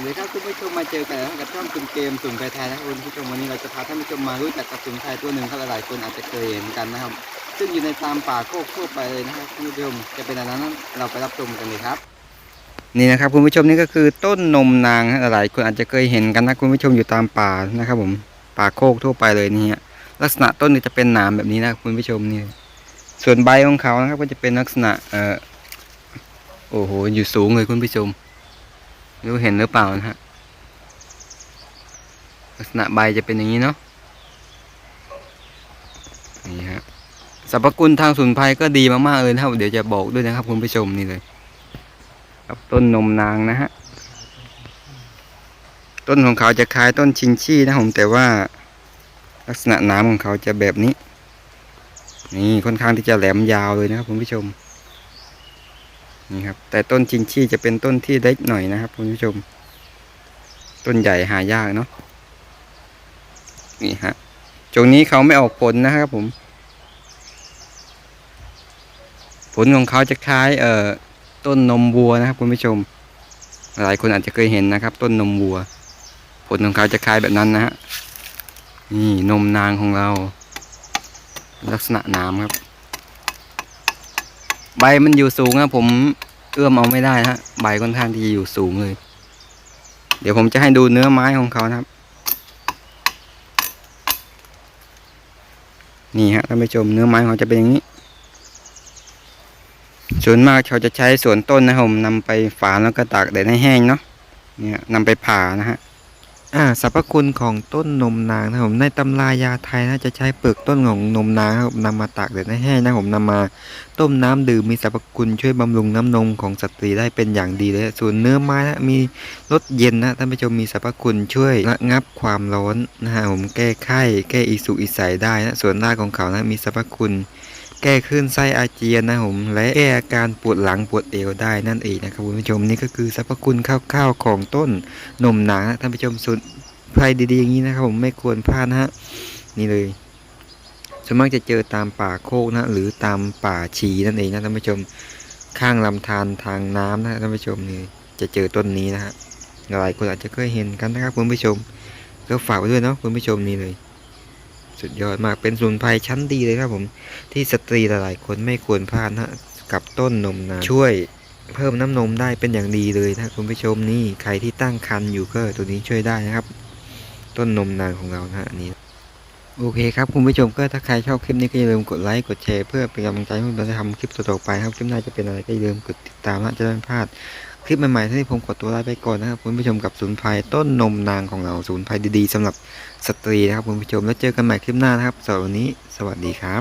วัสดีครับคุณผู้ชมมาเจอกันแล้วกับช่องคุณเกมสุ่มไทยไทยนะครับคุณผู้ชมวันนี้เราจะพาท่านผู้ชมมารู้จักกับสุ่มไทยตัวหนึ่งครับหลายคนอาจจะเคยเห็นกันนะครับ ซึ่งอยู่ในตามป่าโคกทั่วไปเลยนะครับคุณผู้ชมจะเป็นอะไรนั้นเราไปรับชมกันเลยครับ นี่นะครับคุณผู้ชมนี่ก็คือต้นนมนางหลายคนอาจจะเคยเห็นกันนะคุณผู้ชมอยู่ตามป่านะครับ ผมป่าโคกทั่วไปเลยนี่ฮะลักษณะต้นนี่จะเป็นหนามแบบนี้นะคุณผู้ชมนี่ ส่วนใบของเขานะครับก็จะเป็นลักษณะเอ่อโอ้โหอยู่สูงเลยคุณผู้ชม รู้เห็นหรือเปล่านะฮะลักษณะใบจะเป็นอย่างนี้เนาะนี่ฮะสรรพคุณทางสุนไพรก็ดีมากๆเลยนะครับเดี๋ยวจะบอกด้วยนะครับคุณผู้ชมนี่เลยครับต้นนมนางนะฮะต้นของเขาจะคล้ายต้นชิงชี่นะผมแต่ว่าลักษณะน้ำของเขาจะแบบนี้ นี่ค่อนข้างที่จะแหลมยาวเลยนะครับคุณผู้ชม นี่ครับ แต่ต้นจิงชี่จะเป็นต้นที่เล็กหน่อยนะครับคุณผู้ชม ต้นใหญ่หายากเนาะนี่ฮะจงนี้เขาไม่ออกผลนะครับผม ผลของเขาจะคล้าย เอ่อต้นนมวัวนะครับคุณผู้ชม หลายคนอาจจะเคยเห็นนะครับ ต้นนมวัว ผลของเขาจะคล้ายแบบนั้นนะฮะนี่นมนางของเรา ลักษณะน้ำครับ ใบมันอยู่สูงนะผมเอื้อมเอาไม่ได้นะฮะใบค่อนข้างที่อยู่สูงเลย เดี๋ยวผมจะให้ดูเนื้อไม้ของเขานะครับ นี่ฮะท่านผู้ชมเนื้อไม้เขาจะเป็นอย่างนี้ ส่วนมากเขาจะใช้ส่วนต้นนะครับผมนำไปฝานแล้วก็ตากแดดให้แห้งเนาะเนี่ยนำไปผ่านะฮะ อ่าสรรพคุณของต้นนมนางนะผมในตำรายาไทยนะจะใช้เปลือกต้นของนมนางครับนำมาตากแดดให้แห้งนะผมนำมาต้มน้ำดื่มมีสรรพคุณช่วยบำรุงน้ำนมของสตรีได้เป็นอย่างดีเลยส่วนเนื้อไม้นะมีรสเย็นนะท่านผู้ชมมีสรรพคุณช่วยระงับความร้อนนะฮะผมแก้ไข้แก้อีสุอีใสได้นะส่วนรากของเขานะมีสรรพคุณ แก้คลื่นไส้อาเจียนนะผมและแก้อาการปวดหลังปวดเอวได้นั่นเองนะครับคุณผู้ชมนี่ก็คือสรรพคุณคร่าวๆของต้นนมนางนะท่านผู้ชมส่วนไพรดีๆอย่างนี้นะครับผมไม่ควรพลาดนะฮะนี่เลยส่วนมากจะเจอตามป่าโคกนะหรือตามป่าชีนั่นเองนะท่านผู้ชมข้างลำธารทางน้ำนะท่านผู้ชมนี่จะเจอต้นนี้นะฮะหลายคนอาจจะเคยเห็นกันนะครับคุณผู้ชม ก็ฝากไว้ด้วยเนาะคุณผู้ชมนี่เลย สุดยอดมากเป็นสมุนไพรชั้นดีเลยครับผม ที่สตรีหลายๆคนไม่ควรพลาดนะฮะกับต้นนมนางช่วยเพิ่มน้ำนมได้เป็นอย่างดีเลยนะคุณผู้ชมนี่ใครที่ตั้งครรภ์อยู่ก็ตัวนี้ช่วยได้นะครับ ต้นนมนางของเรานะฮะอันนี้โอเคครับคุณผู้ชมก็ถ้าใครชอบคลิปนี้ก็อย่าลืมกดไลค์กดแชร์เพื่อเป็นกำลังใจให้ผมจะทำคลิปต่อๆไปครับคลิปหน้าจะเป็นอะไรก็อย่าลืมกดติดตามนะจะได้ไม่พลาด คลิปใหม่ๆที่ผมกดตัวไลค์ไปก่อนนะครับคุณผู้ชมกับศูนย์ภัยต้นนมนางของเราศูนย์ภัยดีๆสำหรับสตรีนะครับคุณผู้ชมแล้วเจอกันใหม่คลิปหน้านะครับสำหรับวันนี้ สวัสดีครับ